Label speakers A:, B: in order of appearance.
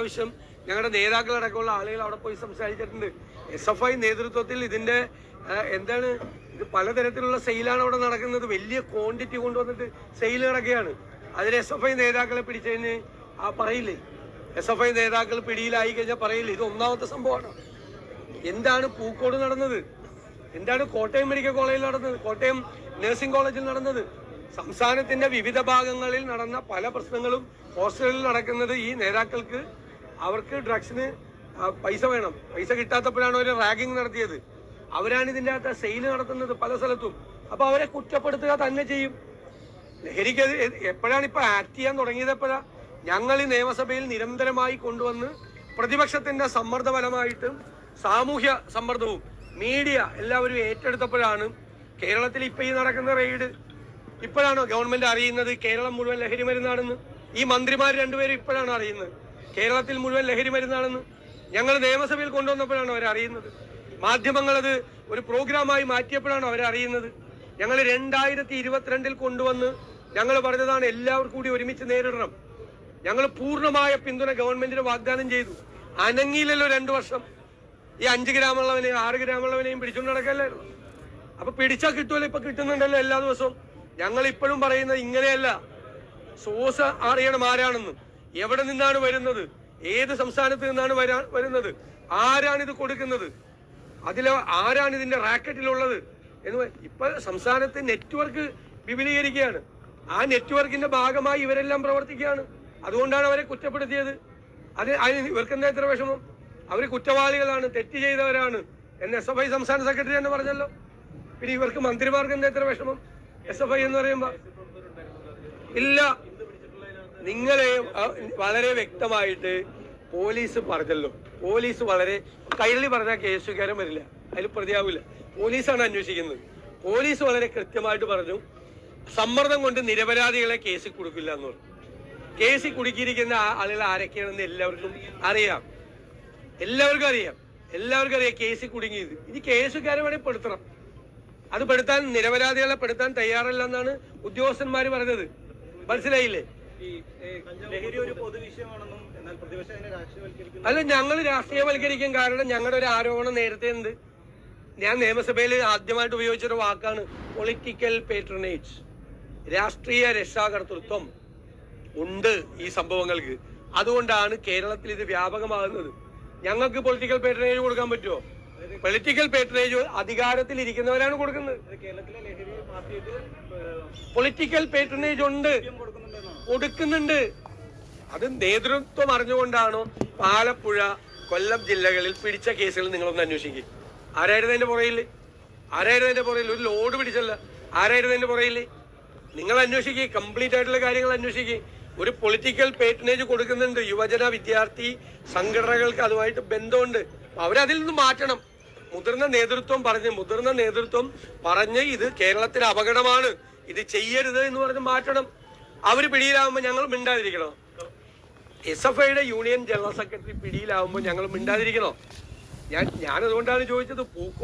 A: പ്രാവശ്യം ഞങ്ങളുടെ നേതാക്കളടക്കമുള്ള ആളുകൾ അവിടെ പോയി സംസാരിച്ചിട്ടുണ്ട്. എസ് എഫ് ഐ നേതൃത്വത്തിൽ ഇതിന്റെ എന്താണ് ഇത് പലതരത്തിലുള്ള സെയിലാണ് അവിടെ നടക്കുന്നത്. വലിയ ക്വാണ്ടിറ്റി കൊണ്ടുവന്നിട്ട് സെയിൽ നടക്കുകയാണ്. അതിൽ എസ് എഫ് ഐ നേതാക്കളെ പിടിച്ചതിന് ആ പറയില്ലേ? എസ് എഫ് ഐ നേതാക്കൾ പിടിയിലായി കഴിഞ്ഞാൽ പറയില്ലേ? ഇത് ഒന്നാമത്തെ സംഭവമാണ്. എന്താണ് പൂക്കോട് നടന്നത്? എന്താണ് കോട്ടയം മെഡിക്കൽ കോളേജിൽ നടന്നത്? കോട്ടയം നഴ്സിംഗ് കോളേജിൽ നടന്നത്? സംസ്ഥാനത്തിന്റെ വിവിധ ഭാഗങ്ങളിൽ നടന്ന പല പ്രശ്നങ്ങളും ഹോസ്റ്റലിൽ നടക്കുന്നത് ഈ നേതാക്കൾക്ക് അവർക്ക് ഡ്രഗ്സിന് പൈസ വേണം. പൈസ കിട്ടാത്തപ്പോഴാണ് അവർ റാഗിങ് നടത്തിയത്. അവരാണ് ഇതിന്റെ അകത്ത് സെയിൽ നടത്തുന്നത് പല സ്ഥലത്തും. അപ്പൊ അവരെ കുറ്റപ്പെടുത്തുക തന്നെ ചെയ്യും. ലഹരിക്ക് എപ്പോഴാണ് ഇപ്പൊ ആക്ട് ചെയ്യാൻ തുടങ്ങിയത് എപ്പോഴാണ് ഞങ്ങൾ ഈ നിയമസഭയിൽ നിരന്തരമായി കൊണ്ടുവന്ന് പ്രതിപക്ഷത്തിന്റെ സമ്മർദ്ദപരമായിട്ടും സാമൂഹ്യ സമ്മർദ്ദവും മീഡിയ എല്ലാവരും ഏറ്റെടുത്തപ്പോഴാണ് കേരളത്തിൽ ഇപ്പൊ ഈ നടക്കുന്ന റെയ്ഡ് ഇപ്പോഴാണോ ഗവൺമെന്റ് അറിയുന്നത് കേരളം മുഴുവൻ ലഹരി മരുന്നാണെന്ന് ഈ മന്ത്രിമാർ രണ്ടുപേരും ഇപ്പോഴാണ് അറിയുന്നത്. കേരളത്തിൽ മുഴുവൻ ലഹരി മരുന്നാണെന്ന് ഞങ്ങൾ നിയമസഭയിൽ കൊണ്ടുവന്നപ്പോഴാണ് അവരറിയുന്നത് അത് ഒരു പ്രോഗ്രാമായി മാറ്റിയപ്പോഴാണ് അവരറിയുന്നത് ഞങ്ങൾ രണ്ടായിരത്തി ഇരുപത്തിരണ്ടിൽ കൊണ്ടുവന്ന് ഞങ്ങൾ പറഞ്ഞതാണ് എല്ലാവർക്കും കൂടി ഒരുമിച്ച് നേരിടണം. ഞങ്ങൾ പൂർണമായ പിന്തുണ ഗവൺമെന്റിന് വാഗ്ദാനം ചെയ്തു. അനങ്ങിയില്ലല്ലോ രണ്ടു വർഷം. ഈ അഞ്ച് ഗ്രാമുള്ളവനെയും ആറ് ഗ്രാമുള്ളവനെയും പിടിച്ചുകൊണ്ട് നടക്കല്ലായിരുന്നു. അപ്പൊ പിടിച്ചാൽ കിട്ടുമല്ലോ ഇപ്പൊ കിട്ടുന്നുണ്ടല്ലോ എല്ലാ ദിവസവും. ഞങ്ങൾ ഇപ്പോഴും പറയുന്നത് ഇങ്ങനെയല്ല. സോസ് അറിയണം ആരാണെന്ന്. എവിടെ നിന്നാണ് വരുന്നത്? ഏത് സംസ്ഥാനത്ത് നിന്നാണ് വരാ വരുന്നത്? ആരാണ് ഇത് കൊടുക്കുന്നത്? അതിൽ ആരാണ് ഇതിന്റെ റാക്കറ്റിലുള്ളത്? എന്ന് ഇപ്പൊ സംസ്ഥാനത്ത് നെറ്റ്വർക്ക് വിപുലീകരിക്കുകയാണ്. ആ നെറ്റ്വർക്കിന്റെ ഭാഗമായി ഇവരെല്ലാം പ്രവർത്തിക്കുകയാണ്. അതുകൊണ്ടാണ് അവരെ കുറ്റപ്പെടുത്തിയത്. അത് അതിന് ഇവർക്ക് എന്താ എത്ര വിഷമം? അവർ കുറ്റവാളികളാണ് തെറ്റ് ചെയ്തവരാണ്. എന്ന് എസ് എഫ് ഐ സംസ്ഥാന സെക്രട്ടറി തന്നെ പറഞ്ഞല്ലോ. പിന്നെ ഇവർക്ക് മന്ത്രിമാർക്ക് എന്താ എത്ര വിഷമം? എസ് എഫ് ഐ എന്ന് പറയുമ്പോ ഇല്ല. നിങ്ങളെ വളരെ വ്യക്തമായിട്ട് പോലീസ് പറഞ്ഞല്ലോ. പോലീസ് വളരെ കൈരളി പറഞ്ഞാൽ കേസുകാരൻ വരില്ല. അതിൽ പ്രതിയാവില്ല. പോലീസാണ് അന്വേഷിക്കുന്നത്. പോലീസ് വളരെ കൃത്യമായിട്ട് പറഞ്ഞു സമ്മർദ്ദം കൊണ്ട് നിരപരാധികളെ കേസിൽ കൊടുക്കില്ല എന്ന് പറഞ്ഞു. കേസിൽ കുടുക്കിയിരിക്കുന്ന ആളുകൾ ആരൊക്കെയാണെന്ന് എല്ലാവർക്കും അറിയാം. എല്ലാവർക്കും അറിയാം. എല്ലാവർക്കും അറിയാം കേസിൽ കുടുങ്ങിയത്. ഇനി കേസുകാരെ വേണേൽ പെടുത്തണം. അത് പെടുത്താൻ നിരപരാധികളെ പെടുത്താൻ തയ്യാറല്ല എന്നാണ് ഉദ്യോഗസ്ഥന്മാർ പറഞ്ഞത്. മനസ്സിലായില്ലേ? അല്ല ഞങ്ങൾ രാഷ്ട്രീയവൽക്കരിക്കും കാരണം ഞങ്ങളുടെ ഒരു ആരോപണം നേരത്തെ ഉണ്ട്. ഞാൻ നിയമസഭയിൽ ആദ്യമായിട്ട് ഉപയോഗിച്ചൊരു വാക്കാണ് പൊളിറ്റിക്കൽ പേട്രണേജ് രാഷ്ട്രീയ രക്ഷാകർതൃത്വം ഉണ്ട് ഈ സംഭവങ്ങൾക്ക്. അതുകൊണ്ടാണ് കേരളത്തിൽ ഇത് വ്യാപകമാകുന്നത്. ഞങ്ങൾക്ക് പൊളിറ്റിക്കൽ പേട്രണേജ് കൊടുക്കാൻ പറ്റുമോ? പൊളിറ്റിക്കൽ പേട്രണേജ് അധികാരത്തിൽ ഇരിക്കുന്നവരാണ് കൊടുക്കുന്നത്. പൊളിറ്റിക്കൽ പേട്രണേജ് ഉണ്ട്. കൊടുക്കുന്നുണ്ട് അത് നേതൃത്വം അറിഞ്ഞുകൊണ്ടാണോ ആലപ്പുഴ കൊല്ലം ജില്ലകളിൽ പിടിച്ച കേസുകൾ നിങ്ങളൊന്ന് അന്വേഷിക്കും. ആരായിരുന്നു അതിന്റെ പുറയിൽ ആരായിരുന്നു അതിന്റെ പുറയിൽ ഒരു ലോഡ് പിടിച്ചല്ല. ആരായിരുന്നു അതിന്റെ പുറയിൽ നിങ്ങൾ അന്വേഷിക്കുക കംപ്ലീറ്റ് ആയിട്ടുള്ള കാര്യങ്ങൾ അന്വേഷിക്കുക ഒരു പൊളിറ്റിക്കൽ പേറ്റനേജ് കൊടുക്കുന്നുണ്ട്. യുവജന വിദ്യാർത്ഥി സംഘടനകൾക്ക് അതുമായിട്ട് ബന്ധമുണ്ട്. അവരതിൽ നിന്ന് മാറ്റണം. മുതിർന്ന നേതൃത്വം പറഞ്ഞ് മുതിർന്ന നേതൃത്വം പറഞ്ഞ് ഇത് കേരളത്തിന് അപകടമാണ്. ഇത് ചെയ്യരുത് എന്ന് പറഞ്ഞ് മാറ്റണം. അവർ പിടിയിലാവുമ്പോൾ ഞങ്ങൾ മിണ്ടാതിരിക്കണോ? എസ് എഫ് ഐയുടെ യൂണിയൻ ജനറൽ സെക്രട്ടറി പിടിയിലാവുമ്പോൾ ഞങ്ങൾ മിണ്ടാതിരിക്കണോ? ഞാൻ ഞാനതുകൊണ്ടാണ് ചോദിച്ചത് പൂക്കോ